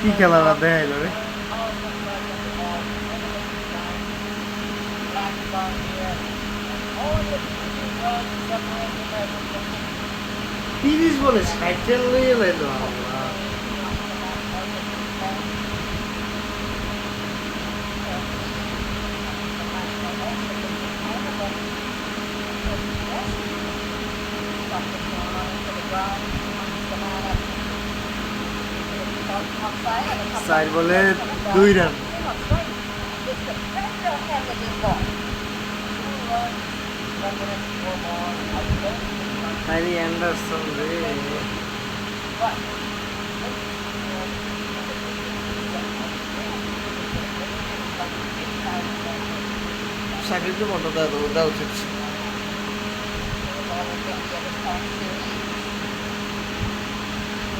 কি খেলাটা দেখাইল রে? তিরিশ বলে সাইকেল লইয়ে লাইল আল্লাহ। চার বলে দুই রান হ্যারি অ্যান্ডারসন রে চাকরিতে মতো দেওয়া দেওয়া উচিত